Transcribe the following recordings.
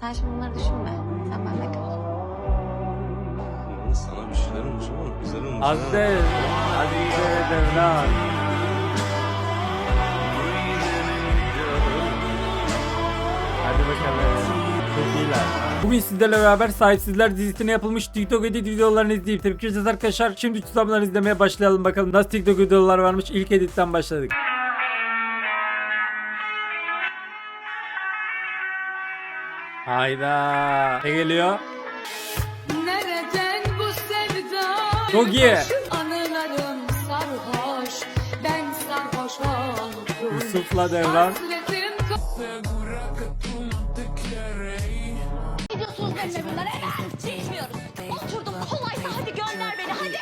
Sen şimdi bunları düşünme. Sen bende kal. Yalnız sana bir şeyler olmuş ama güzel olmuş. ha. Aziz. Aziz Devran. Hadi bakalım. Çok iyiler. Bugün sizlerle beraber Sahipsizler dizisine yapılmış TikTok edit videolarını izleyip tepki vereceğiz arkadaşlar. Şimdi tutamları izlemeye başlayalım bakalım nasıl TikTok videolar varmış. İlk editten başladık. Hayda. Ne geliyor? Nereden bu sevda? Çok iyi. Anılarım sarhoş. Ben sarhoş oldum. Yusuf'la Devran. Gidiyorsunuz benimle. Oturdum kolaysa hadi gönder beni hadi.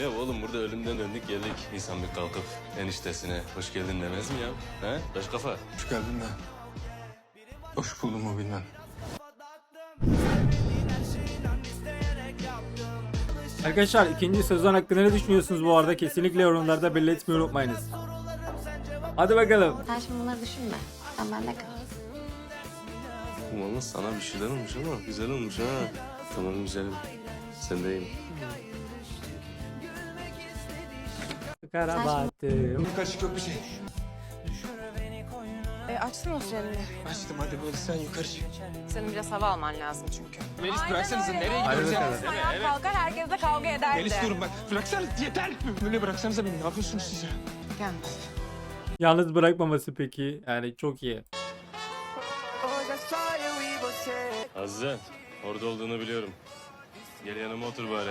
Ya oğlum burada ölümden döndük geldik. İnsan bir kalkıp eniştesine hoş geldin demez mi ya? He? Taş kafa. Hoş geldin de. Hoş buldum mu bilmem. Arkadaşlar ikinci sezon hakkında ne düşünüyorsunuz bu arada? Kesinlikle yorumlarda belli etmeyi unutmayınız. Hadi bakalım. Sen şimdi bunları düşünme. Sen bende kal. Yalnız sana bir şeyler olmuş ama güzel olmuş ha. Tamam güzelim. Sendeyim. Karabahtım. Yukarı çık yok bir şey. E, açsın o frenini. Açtım hadi böyle sen yukarı çık. Senin biraz hava alman lazım çünkü. Melis bıraksanıza nereye gidiyoruz ya? Ayağa kalkar herkes de kavga ederdi. Melis durun bak. Bıraksanız yeter. Böyle bıraksanıza beni. Ne yapıyorsunuz siz ya? Gelmez. Yalnız bırakmaması peki. Yani çok iyi. Azize orada olduğunu biliyorum. Gel yanıma otur bari.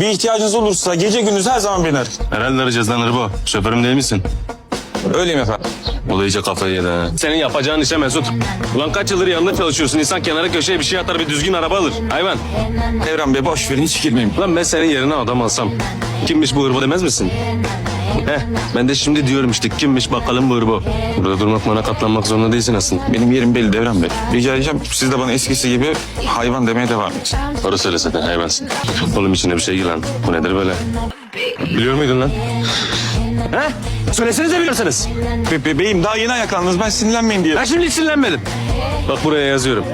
Bir ihtiyacınız olursa gece gündüz her zaman beni arayın. Herhalde arayacağız lan Rıbo. Şoförüm değil misin? Öyleyim efendim. O da iyice kafayı yedi ha. Senin yapacağın işe Mesut. Ulan kaç yıldır yanında çalışıyorsun. İnsan kenara köşeye bir şey atar bir düzgün araba alır. Hayvan. Evren Bey boş verin hiç girmeyin. Lan ben senin yerine adam alsam. Kimmiş bu hırbo demez misin? Heh, ben de şimdi diyorum işte kimmiş bakalım bu hırbo. Burada durmak bana katlanmak zorunda değilsin aslında. Benim yerim belli Evren Bey. Rica edeceğim siz de bana eskisi gibi hayvan demeye devam edin. Doğru söyle zaten hayvansın. Oğlum içine bir şey gir lan. Bu nedir böyle? Biliyor muydun lan? He? Söylesenize biliyorsanız. Be bebeğim daha yeni ayaklandınız ben sinirlenmeyin diye. Ben şimdi hiç sinirlenmedim. Bak buraya yazıyorum.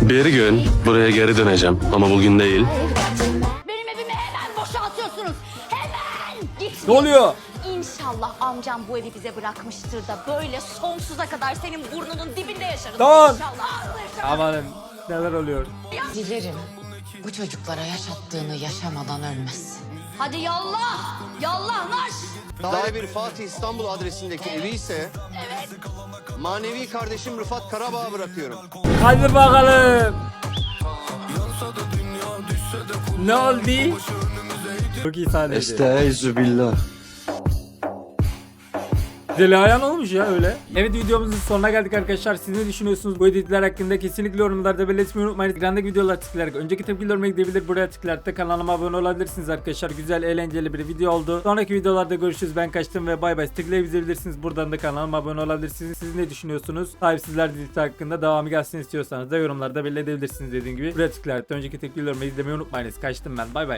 Bir gün buraya geri döneceğim ama bugün değil. Ne oluyor? İnşallah amcam bu evi bize bırakmıştır da böyle sonsuza kadar senin burnunun dibinde yaşarız. Tamam. İnşallah. Amanın neler oluyor? Dilerim bu çocuklara yaşattığını yaşamadan ölmez. Hadi yallah. Yallah naş. Daire bir Fatih İstanbul adresindeki evi ise manevi kardeşim Rıfat Karabağ'a bırakıyorum. Hadi bakalım. Ne oldu? Çok iyi sahneydi. Estağfirullah. Zeliha ne olmuş ya öyle? Evet videomuzun sonuna geldik arkadaşlar. Siz ne düşünüyorsunuz bu editler hakkında? Kesinlikle yorumlarda belirtmeyi unutmayın. Ekrandaki videolar tıklayarak önceki tepkilerime gidebilir. Buraya tıklayarak da kanalıma abone olabilirsiniz arkadaşlar. Güzel eğlenceli bir video oldu. Sonraki videolarda görüşürüz. Ben kaçtım ve bay bay. Tıklayabilirsiniz. Buradan da kanalıma abone olabilirsiniz. Siz ne düşünüyorsunuz? Sahipsizler dizisi hakkında devamı gelsin istiyorsanız da yorumlarda belli edebilirsiniz dediğim gibi. Buraya tıklayarak da önceki tepkilerimi izlemeyi unutmayınız. Kaçtım ben. Bay bay.